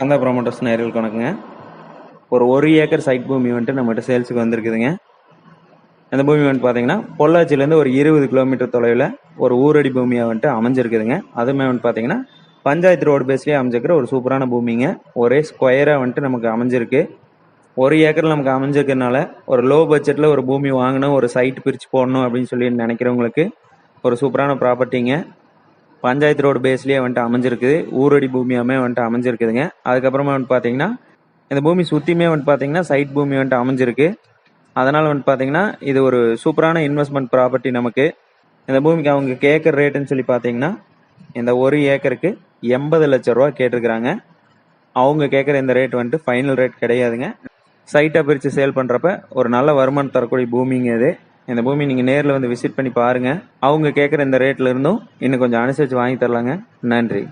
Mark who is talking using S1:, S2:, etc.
S1: கந்தா promoters நேரில் கணக்குங்க. ஒரு ஒரு ஏக்கர் சைட் பூமி வந்துட்டு நம்மகிட்ட சேல்ஸுக்கு வந்திருக்குதுங்க. அந்த பூமி வந்துட்டு பார்த்தீங்கன்னா பொள்ளாச்சியிலேருந்து ஒரு இருபது கிலோமீட்டர் தொலைவில் ஒரு ஊரடி பூமியாக வந்துட்டு அமைஞ்சிருக்குதுங்க. அதுவுமே வந்துட்டு பார்த்தீங்கன்னா பஞ்சாயத்து ரோடு பேஸ்லேயே அமைஞ்சிருக்கிற ஒரு சூப்பரான பூமிங்க. ஒரே ஸ்கொயராக வந்துட்டு நமக்கு அமைஞ்சிருக்கு. ஒரு ஏக்கர் நமக்கு அமைஞ்சிருக்கிறதுனால ஒரு லோ பட்ஜெட்டில் ஒரு பூமி வாங்கணும் ஒரு சைட் பிரித்து போடணும் அப்படின்னு சொல்லி நினைக்கிறவங்களுக்கு ஒரு சூப்பரான ப்ராப்பர்ட்டிங்க பஞ்சாயத்து ரோடு பேஸ்லேயே வந்துட்டு அமைஞ்சிருக்குது ஊரடி பூமியாமே வந்துட்டு அமைஞ்சிருக்குதுங்க. அதுக்கப்புறமா வந்துட்டு பார்த்தீங்கன்னா இந்த பூமி சுற்றியுமே வந்துட்டு பார்த்தீங்கன்னா சைட் பூமி வந்துட்டு அமைஞ்சிருக்கு. அதனால் வந்துட்டு பார்த்தீங்கன்னா இது ஒரு சூப்பரான இன்வெஸ்ட்மெண்ட் ப்ராப்பர்ட்டி நமக்கு. இந்த பூமிக்கு அவங்க கேட்குற ரேட்டுன்னு சொல்லி பார்த்தீங்கன்னா இந்த ஒரு ஏக்கருக்கு எண்பது லட்ச ரூபா கேட்டிருக்கிறாங்க. அவங்க கேட்குற இந்த ரேட் வந்துட்டு ஃபைனல் ரேட் கிடையாதுங்க. சைட்டை பிரித்து சேல் பண்ணுறப்ப ஒரு நல்ல வருமானம் தரக்கூடிய பூமிங்க இது. இந்த பூமி நீங்கள் நேரில் வந்து விசிட் பண்ணி பாருங்கள் அவங்க கேட்குற இந்த ரேட்டில் இருந்தும் இன்னும் கொஞ்சம் அனுசரித்து வாங்கி தரலாங்க. நன்றி.